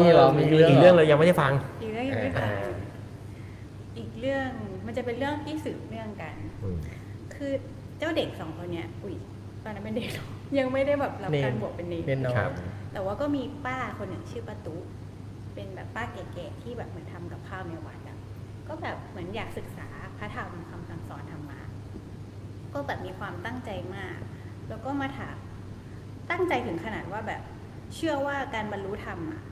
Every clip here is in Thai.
นี่เหรอมีเรื่องอีกเรื่องเลยยังไม่ได้ฟัง อีกเรื่องยังไม่อ่าฟังอีกเรื่องมันจะเป็นเรื่องที่สืบเนื่องกันอืมคือเจ้าเด็กสองคนเนี้ยอุ้ยตอนนั้นเป็นเด็กเนอะยังไม่ได้แบบรับการบวชเป็นเนรเป็นน้องครับแต่ว่าก็มีป้าคนหนึ่งชื่อป้าตุเป็นแบบป้าแก่ๆที่แบบเหมือนทำกับข้าวในวัดอะก็แบบเหมือนอยากศึกษาพระธรรมคำสั่งสอนธรรมะก็แบบมีความตั้งใจมาก แล้วก็มาถามตั้งใจถึงขนาดว่าแบบเชื่อว่าการบรรลุธรรมอะ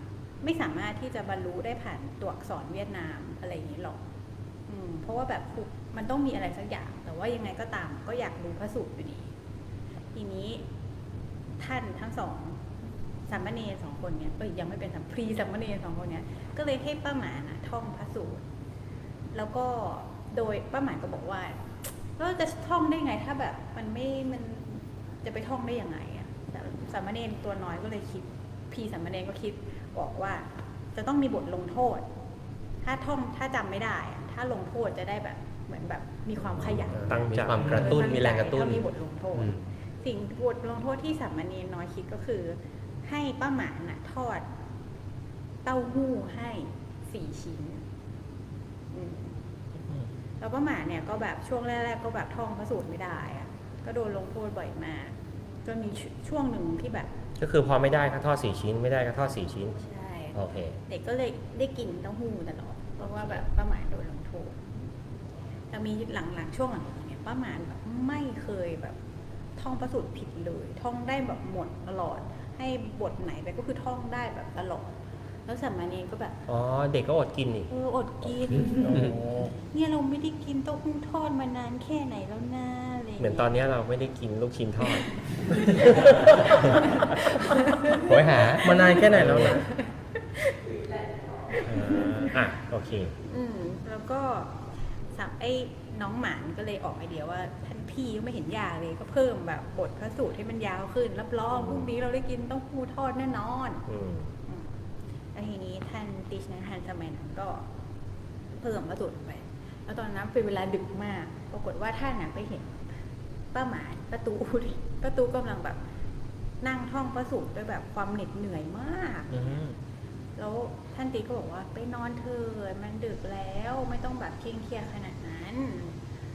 ไม่สามารถที่จะบรรลุได้ผ่านตัวอักษรเวียดนามอะไรอย่างนี้หรอกอเพราะว่าแบบมันต้องมีอะไรสักอย่าง แต่ว่ายังไงก็ตามก็อยากรู้พระสูตรอยู่ดี ทีนี้ท่านทั้งสองสามเณรสองคนเนี้ยเอ้ยยังไม่เป็นสามพรีสามเณรสองคนเนี้ยก็เลยให้ป้าหมานะท่องพระสูตร แล้วก็โดยป้าหมาก็บอกว่าเราจะท่องได้ไงถ้าแบบมันไม่มันจะไปท่องได้ยังไงอะสามเณรตัวน้อยก็เลยคิดพีสามเณรก็คิด บอกว่าจะต้องมีบทลงโทษ ถ้าท่องถ้าจำไม่ได้อะถ้าลงโทษจะได้แบบเหมือนแบบมีความขยันตั้งมีใจความกระตุ้นมีแรงกระตุ้นถ้ามีบทลงโทษอืมสิ่งบทลงโทษที่สามเณรน้อยคิดก็คือ ให้ป้าหมาน่ะทอด เต้าหู้ให้สี่ชิ้นอืมแล้วป้าหมาเนี่ยก็แบบช่วงแรก ๆ ก็แบบท่องพระสูตรไม่ได้อะก็โดนลงโทษบ่อยมากจนมีช่วงหนึ่งที่แบบ ก็คือพอไม่ได้ก็ทอดสี่ชิ้น ไม่ได้ก็ทอดสี่ชิ้นใช่โอเคเด็กก็เลยได้กินเต้าหู้ตลอดเพราะว่าแบบป้าหมายโดนลงโทษแต่มีหลังๆช่วงหลังๆเนี่ยป้าหมายแบบไม่เคยแบบท่องประสูตรผิดเลย ท่องได้แบบหมดตลอด ให้บทไหนไปก็คือท่องได้แบบตลอด แล้วสามเณรก็แบบอ๋อ เด็กก็อดกินนี่ เอออดกินโอ้เนี่ยเราไม่ได้กินเต้าหู้ทอดมานานแค่ไหนแล้วนะอะไรย่างเหมือนงี้ยตอนเนี้ยเราไม่ได้กินลูกชิ้นทอด โหยหามานานแค่ไหนแล้วนะอ่าอะ โอเค อืมแล้วก็สับไอ้น้องหมานก็เลยออกไอเดียว่าท่านพี่ก็ไม่เห็นยากเลยก็เพิ่มแบบบทพระสูตรให้มันยาวขึ้นรับรองพรุ่งนี้เราได้กินเต้องพูทอดแน่นอน อืมอืม แล้วทีนี้ท่านติชนะทันสมัยนั้นก็เพิ่มพระสูตรไป แล้วตอนนั้นเป็นเวลาดึกมาก ปรากฏว่าท่านน่ะไปเห็นป้าหมานประตูประตูกำลังแบบนั่งท่องพระสูตรด้วยแบบความเหน็ดเหนื่อยมากอืมแล้วท่านตีก็บอกว่าไปนอนเถอะมันดึกแล้วไม่ต้องแบบเคร่งเครียดขนาดนั้น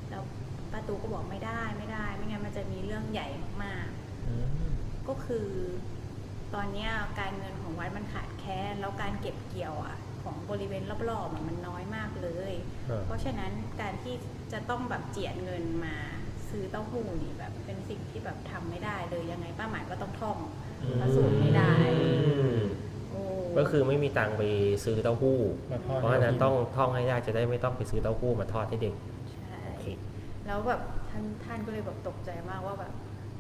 แล้วป้าตูก็บอกไม่ได้ไม่ได้ ไม่งั้นมันจะมีเรื่องใหญ่มากอืมๆก็คือ ตอนเนี้ยการเงินของวัดมันขาดแคลนแล้วการเก็บเกี่ยวอะของบริเวณรอบๆอะมันน้อยมากเลยเออเพราะฉะนั้นการที่จะต้องแบบเจียดเงินมาซื้อเต้าหู้นี่แบบเป็นสิ่งที่แบบทำไม่ได้เลยยังไงป้าหมายก็ต้องท่องพระสูตรไม่ได้อืมโอ้ก็คือไม่มีตังค์ไปซื้อเต้าหู้มาทอดเพราะฉะนั้นต้องท่องให้ได้จะได้ไม่ต้องไปซื้อเต้าหู้มาทอดให้เด็กใช่โอเคแล้วแบบท่านท่านก็เลยแบบตกใจมากว่าแบบ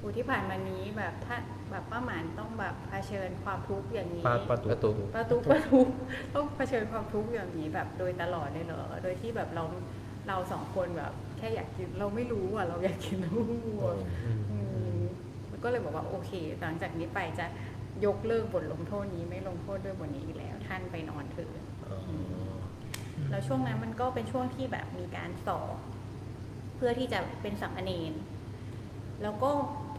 อูที่ผ่านมานี้แบบถ้าแบบป้าหมานต้องแบบเผชิญความทุกข์อย่างนี้ปลาปลาตูประตูประตูประทุกต้องเผชิญความทุกข์อย่างนี้แบบโดยตลอดเลยเหรอโดยที่แบบเราเราสองคนแบบ แค่อยากกินเราไม่รู้อะเราอยากกินลูกวัวอืมมันก็เลยบอกว่าโอเค หลังจากนี้ไปจะยกเลิกบทลงโทษนี้ไม่ลงโทษด้วยบทนี้อีกแล้ว ท่านไปนอนเถอะอ๋อแล้วช่วงนั้นมันก็เป็นช่วงที่แบบมีการสอบเพื่อที่จะเป็นสัมมเนนแล้วก็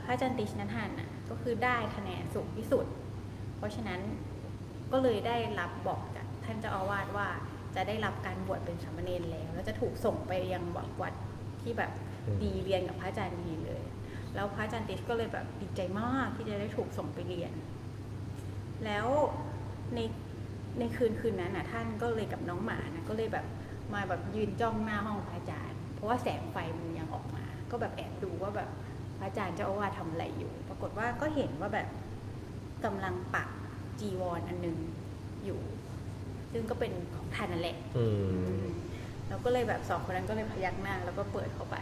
พระอาจันติชนันทันน่ะก็คือได้คะแนนสูงที่สุด เพราะฉะนั้นก็เลยได้รับบอกจากท่านเจ้าอาวาสว่าจะได้รับการบวชเป็นสัมมเนนแล้ว แล้วจะถูกส่งไปยังวัดที่แบบดีเรียนกับพระอาจารย์ดีเลย แล้วพระอาจารย์ติชก็เลยแบบดีใจมากที่จะได้ถูกส่งไปเรียน แล้วในในคืนคืนนั้นน่ะท่านก็เลยกับน้องหมานะก็เลยแบบมาแบบยืนจ้องหน้าห้องพระอาจารย์ เพราะว่าแสงไฟมันยังออกมา ก็แบบแอบดูว่าแบบพระ อาจารย์เจ้าอาวาสทำอะไรอยู่ ปรากฏว่าก็เห็นว่าแบบกำลังปักจีวรออันหนึงอยู่ ซึ่งก็เป็นของท่านนั่นแหละอืมแล้วก็เลยแบบสองคนนั้นก็เลยพยักหน้าแล้วก็เปิดเข้าไป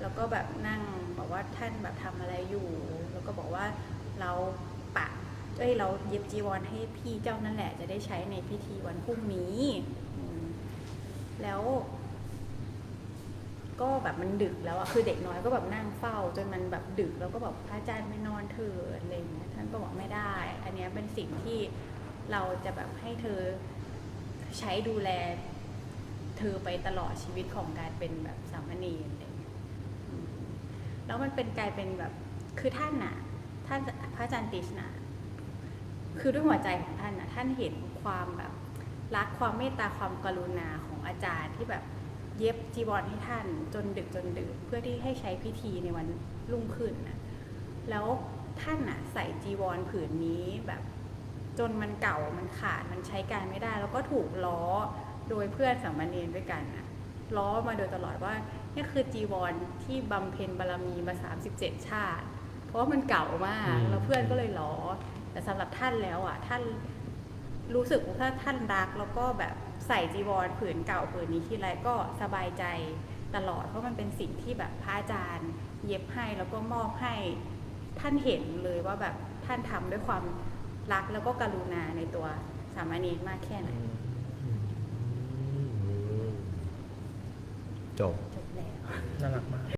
แล้วก็แบบนั่งบอกว่าท่านแบบทำอะไรอยู่ แล้วก็บอกว่าเราปะเอ้ยเราเย็บจีวรให้พี่เจ้านั่นแหละ จะได้ใช้ในพิธีวันพรุ่งนี้อืมแล้ว ก็แบบ มันดึกแล้วอะคือเด็กน้อยก็แบบนั่งเฝ้า จนมันแบบดึกแล้วก็แบบพระอาจารย์ไม่นอนเถิดอะไรอย่างเงี้ยท่านก็บอกไม่ได้ อันเนี้ยเป็นสิ่งที่เราจะแบบให้เธอใช้ดูแล เธอไปตลอดชีวิตของการเป็นแบบสามเณรอะไรอย่างเงี้ยแล้วมันเป็นกลายเป็นแบบคือท่านน่ะท่านพระอาจารย์ติชนะคือด้วยหัวใจของท่านนะท่านเห็นความแบบรักความเมตตาความกรุณาของอาจารย์ที่แบบ เย็บจีวรให้ท่านจนดึกจนดื่นเพื่อที่ให้ใช้พิธีในวันรุ่งขึ้นนะแล้วท่านน่ะใส่จีวรผืนนี้แบบจนมันเก่ามันขาดมันใช้การไม่ได้ แล้วก็ถูกล้อโดยเพื่อนสามเณรด้วยกันนะล้อมาโดยตลอดว่านี่คือจีวรที่บำเพ็ญบารมีมา 37 ชาติ เพราะว่ามันเก่ามากอืมแล้วเพื่อนก็เลยล้อแต่สำหรับท่านแล้วอะท่าน รู้สึกว่าถ้าท่านรักแล้วก็แบบใส่จีวรผืนเก่าผืนนี้ที่ไรก็สบายใจตลอด เพราะมันเป็นสิ่งที่แบบพระอาจารย์ เย็บให้แล้วก็มอบให้ท่านเห็นเลยว่าแบบท่านทำด้วยความรักแล้วก็กรุณาในตัวสามเณรมากแค่ไหนจบจบแล้วน่ารักมาก